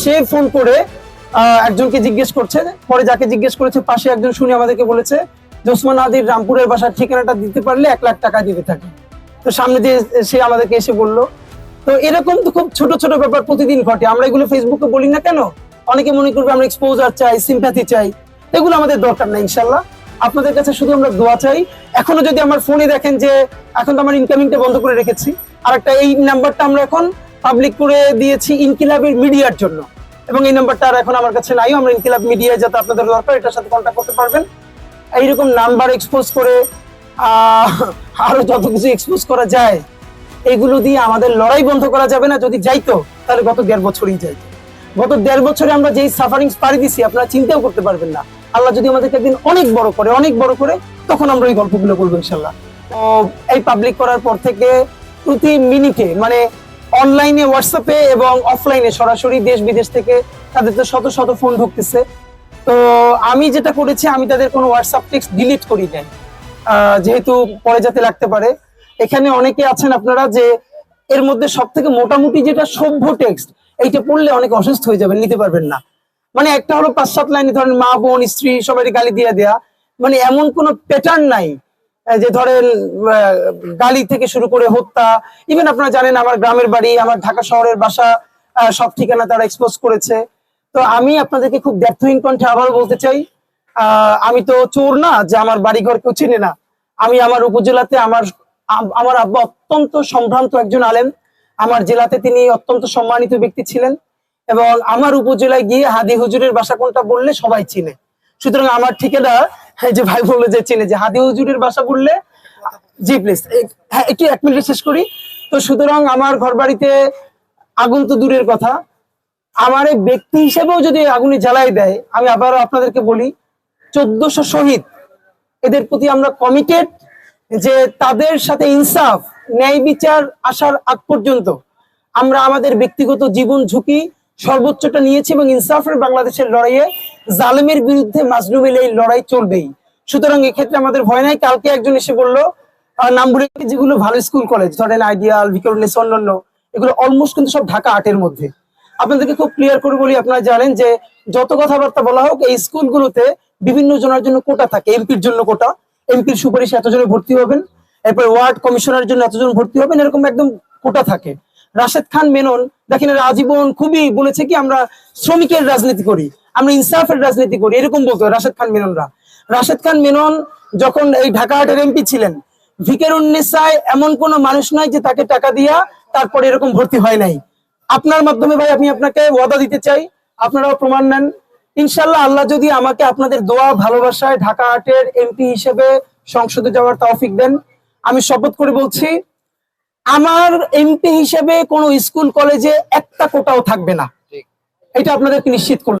সে phone করে একজনকে জিজ্ঞেস করছে। পরে যাকে জিজ্ঞেস করেছে, পাশে একজন শুনে আমাদেরকে বলেছে যে, ওসমান আদির রামপুরের বাসার ঠিকানাটা দিতে পারলে এক লাখ টাকা দিতে থাকে। তো সামনে দিয়ে সে আমাদেরকে এসে তো এরকম তো খুব ছোট ছোট ব্যাপার প্রতিদিন ঘটে। আমরা এগুলো ফেসবুকে বলি না কেন? অনেকে মনে করবে আমরা এক্সপোজার চাই সিম্প্যাথি চাই। এগুলো আমাদের দরকার নাই ইনশাল্লাহ আপনাদের কাছে শুধু আমরা দোয়া চাই। এখনও যদি আমার ফোনে দেখেন যে, এখন তো আমার ইনকামিংটা বন্ধ করে রেখেছি। আর একটা এই নাম্বারটা আমরা এখন পাবলিক করে দিয়েছি ইনকিলাবের মিডিয়ার জন্য। এবং এই নাম্বারটা আর এখন আমার কাছে নাই আমরা ইনকিলাব মিডিয়া যাতে আপনাদের দরকার, এটার সাথে কন্ট্যাক্ট করতে পারবেন। এইরকম নাম্বার এক্সপোজ করে আরও যত কিছু এক্সপোজ করা যায়, এগুলো দিয়ে আমাদের লড়াই বন্ধ করা যাবে না। যদি যাইতো, তাহলে গত দেড় বছরই যাইতো। গত দেড় বছরে আমরা যেই সাফারিংস পাড়ি দিছি, আপনারা চিন্তাও করতে পারবেন না। আল্লাহ যদি আমাদেরকে একদিন অনেক বড় করে, অনেক বড় করে, তখন আমরা এই গল্পগুলো বলব ইনশাল্লাহ তো এই পাবলিক করার পর থেকে প্রতি মিনিটে মানে অনলাইনে, হোয়াটসঅ্যাপে এবং অফলাইনে। সরাসরি দেশ বিদেশ থেকে তাদের তো শত শত ফোন ঢুকতেছে। তো আমি যেটা করেছি, আমি তাদের কোনো হোয়াটসঅ্যাপ টেক্সট ডিলিট করি নাই। যেহেতু পরে যাতে লাগতে পারে। এখানে অনেকে আছেন আপনারা যে এর মধ্যে সব থেকে মোটামুটি যেটা সভ্য টেক্সট, এইটা পড়লে অনেক অসুস্থ হয়ে যাবেন, নিতে পারবেন না। মানে একটা হলো পাঁচ সাত লাইনে ধরেন মা, বোন, স্ত্রী সবাই গালি দিয়ে দেয়া। মানে এমন কোনো প্যাটার্ন নাই। যে ধরেন গালি থেকে শুরু করে হত্যা ইভেন আপনারা জানেন আমার গ্রামের বাড়ি, আমার ঢাকা শহরের বাসা সব ঠিকানা তারা এক্সপোজ করেছে। তো আমি আপনাদেরকে খুব ব্যর্থহীন কণ্ঠে আবারও বলতে চাই আমি তো চোর না, যে আমার বাড়িঘর কেউ চিনে না। আমি আমার উপজেলাতে আমার আমার আব্বা অত্যন্ত সম্ভ্রান্ত একজন আলেম। আমার জেলাতে তিনি অত্যন্ত সম্মানিত ব্যক্তি ছিলেন এবং আমার উপজেলায় গিয়ে হাদি হুজুরের বাসা কোনটা বললে সবাই চিনে। সুতরাং আমার ঠিকানা এই যে ভাই বলল যে চিনে যে হাদি হুজুরের বাসা বললে, জি প্লিজ হ্যাঁ একটু এক মিনিট শেষ করি। তো সুতরাং আমার ঘর বাড়িতে আগুন তো দূরের কথা। আমার এই ব্যক্তি হিসেবেও যদি আগুনে জ্বালাই দেয়, আমি আবারও আপনাদেরকে বলি, চোদ্দশো শহীদ, এদের প্রতি আমরা কমিটেড যে তাদের সাথে ইনসাফ, ন্যায় বিচার আসার আগ পর্যন্ত আমরা আমাদের ব্যক্তিগত জীবন ঝুঁকি সর্বোচ্চটা নিয়েছি এবং ইনসাফের বাংলাদেশের লড়াইয়ে জালেমের বিরুদ্ধে মাজলুমের এই লড়াই চলবেই। সুতরাং এক্ষেত্রে আমাদের ভয় নাই। কালকে একজন এসে বলল নামবুড়ে যেগুলো ভালো স্কুল কলেজ ধরেন আইডিয়াল ভিকারুলেস অন্যান্য, এগুলো অলমোস্ট কিন্তু সব ঢাকা আটের মধ্যে। আপনাদেরকে খুব ক্লিয়ার করে বলি, আপনারা জানেন যে যত কথাবার্তা বলা হোক, এই স্কুলগুলোতে বিভিন্ন জনের জন্য কোটা থাকে। এমপির জন্য কোটা। এমপির সুপারিশ এতজনে ভর্তি হবেন। এরপর ওয়ার্ড কমিশনার জন্য এতজন ভর্তি হবেন। এরকম একদম কোটা থাকে। রাশেদ খান মেনন, দেখেন আজীবন খুবই বলেছে কি, আমরা শ্রমিকের রাজনীতি করি। আমরা ইনসাফের রাজনীতি করি এরকম বলতো রাশেদ খান মেননরা। রাশেদ খান মেনন যখন এই ঢাকা হাটের এমপি ছিলেন ভিকের উন্নেসায় এমন কোন মানুষ নয় যে তাকে টাকা দিয়া তারপরে এরকম ভর্তি হয় নাই। আপনার মাধ্যমে ভাই আমি আপনাকে ওয়াদা দিতে চাই আপনারাও প্রমাণ নেন। ইনশাল্লাহ আল্লাহ যদি আমাকে আপনাদের দোয়া ভালোবাসায় ঢাকা আটের এমপি হিসেবে সংসদে যাওয়ার তৌফিক দেন। আমি শপথ করে বলছি আমার এমপি হিসেবে কোনো স্কুল কলেজে একটা কোটাও থাকবে না। এটা আপনাদেরকে নিশ্চিত করলাম।